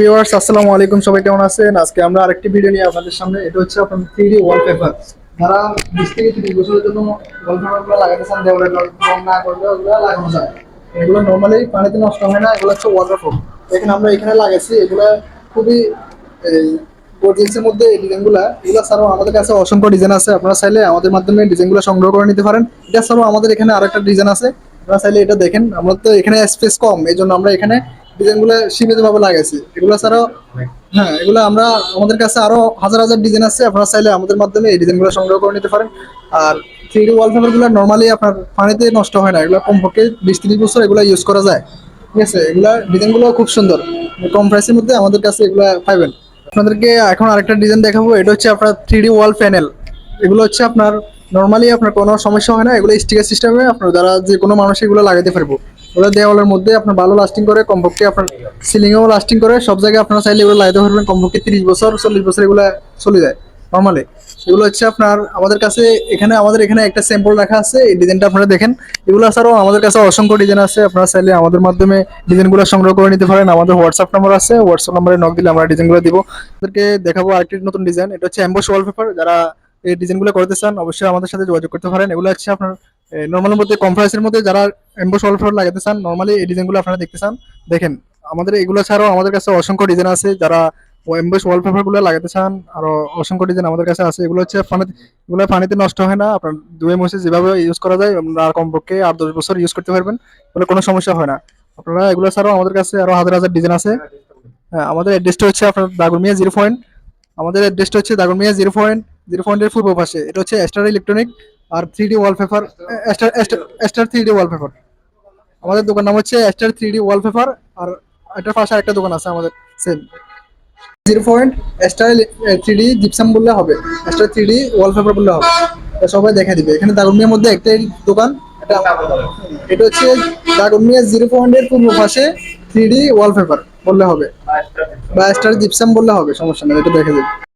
Viewers, আসসালামু আলাইকুম। সবাই কেমন আছেন? আজকে আমরা আরেকটি ভিডিও নিয়ে আপনাদের সামনে, এটা হচ্ছে আপনার থ্রি ডি ওয়ালপেপার যারা বিশ থেকে তিরিশ বছরের জন্য ওয়ালপেপারগুলো লাগাতে চান দেওয়ালে রং না করলে ওগুলো লাগানো যায়। এগুলো নর্মালি পানিতে নষ্ট হয় না, এগুলো হচ্ছে ওয়াটারপ্রুফ দেখেন, আমরা এখানে লাগাইছি, এগুলো খুবই গর্জিয়াসের মধ্যে এই ডিজাইনগুলো এগুলো ছাড়াও আমাদের কাছে অসংখ্য ডিজাইন আছে। আপনারা চাইলে আমাদের মাধ্যমে ডিজাইনগুলো সংগ্রহ করে নিতে পারেন। এটা ছাড়াও আমাদের এখানে আরেকটা ডিজাইন আছে। আপনারা চাইলে এটা দেখেন। আমরা তো এখানে স্পেস কম এই জন্য আমরা এখানে ডিজাইনগুলো সীমিতভাবে লাগাইছি। এগুলো ছাড়াও হ্যাঁ এগুলো আমরা, আমাদের কাছে আরও হাজার হাজার ডিজাইন আছে। আপনারা চাইলে আমাদের মাধ্যমে এই ডিজাইনগুলো সংগ্রহ করে নিতে পারেন। আর থ্রি ডি ওয়ালপেপারগুলো নর্মালি আপনার পানিতে নষ্ট হয় না। এগুলো কমপক্ষে বিশ ত্রিশ বছর এগুলো ইউজ করা যায়। ঠিক আছে? এগুলা ডিজাইনগুলো খুব সুন্দর। কম প্রাইসের মধ্যে আমাদের কাছে এগুলো পাইবেন। আপনাদেরকে এখন আরেকটা ডিজাইন দেখাবো। এটা হচ্ছে আপনার থ্রি ডি ওয়াল প্যানেল এগুলো হচ্ছে আপনার নর্মালি আপনার কোনো সমস্যা হয় না। এগুলো স্টিকার সিস্টেমে আপনার দ্বারা যে কোনো মানুষ এগুলো লাগাতে পারব। ওগুলো দেওয়ালের মধ্যে আপনার ভালো লাস্টিং করে, কমপক্ষে আপনার সিলিংয়েও লাস্টিং করে। সব জায়গায় আপনারা চাইলে এগুলো লাগাতে পারবেন। কমপক্ষে তিরিশ বছর, চল্লিশ বছর এগুলো চলে যায় নর্মালি এগুলো হচ্ছে আপনার আমাদের কাছে এখানে, আমাদের এখানে একটা স্যাম্পল রাখা আছে। এই ডিজাইনটা আপনারা দেখেন। এগুলো ছাড়াও আমাদের কাছে অসংখ্য ডিজাইন আছে। আপনারা চাইলে আমাদের মাধ্যমে ডিজাইনগুলো সংগ্রহ করে নিতে পারেন। আমাদের হোয়াটসঅ্যাপ নাম্বার আছে। হোয়াটসঅ্যাপ নাম্বারে নক দিলে আমরা ডিজাইনগুলো দিব। আপনাদেরকে দেখাবো আরেকটি নতুন ডিজাইন এটা হচ্ছে অ্যাম্বোস ওয়ালপেপার যারা এই ডিজাইনগুলো করতে চান, অবশ্যই আমাদের সাথে যোগাযোগ করতে পারেন। এগুলো হচ্ছে আপনার নর্মালের মধ্যে, কম প্রাইসের মধ্যে যারা এমবোস ওয়ালপেপার লাগাতে চান নর্মালি এই ডিজাইনগুলো আপনারা দেখতে চান। দেখেন, আমাদের এগুলো ছাড়াও আমাদের কাছে অসংখ্য ডিজাইন আছে যারা এমবোস ওয়ালপেপারগুলো লাগাতে চান, আরও অসংখ্য ডিজাইন আমাদের কাছে আছে। এগুলো হচ্ছে পানিতে এগুলো পানিতে নষ্ট হয় না। আপনার দুয়ে মুছে যেভাবে ইউজ করা যায়, আপনারা কমপক্ষে আট, দশ বছর ইউজ করতে পারবেন, বলে কোনো সমস্যা হয় না। আপনারা এগুলো ছাড়াও আমাদের কাছে আরও হাজার হাজার ডিজাইন আছে। হ্যাঁ আমাদের অ্যাড্রেসটা হচ্ছে আপনার দাগরমিয়া জিরো পয়েন্ট আমাদের অ্যাড্রেসটা হচ্ছে দাগরমিয়া জিরো পয়েন্ট জিরো পয়েন্টের পূর্ব পাশে। এটা হচ্ছে স্টার ইলেকট্রনিক আর three D wallpaper star star three D wallpaper আমাদের দোকান নাম হচ্ছে এস্টার থ্রি ডি ওয়ালপেপার আর এটার পাশে একটা দোকান আছে আমাদের same zero point star three D gypsum বললে হবে স্টার থ্রি ডি ওয়ালপেপার বললে হবে। সবাই দেখা দিবে। এখানে দাগরমিয়ার মধ্যে একটাই দোকান, এটা হচ্ছে দাগরমিয়া জিরো পয়েন্টের পূর্ব পাশে থ্রি ডি ওয়ালপেপার বললে হবে। বা স্টার জিপসাম বললে হবে, সমস্যা নেই, এটা দেখে দিবে।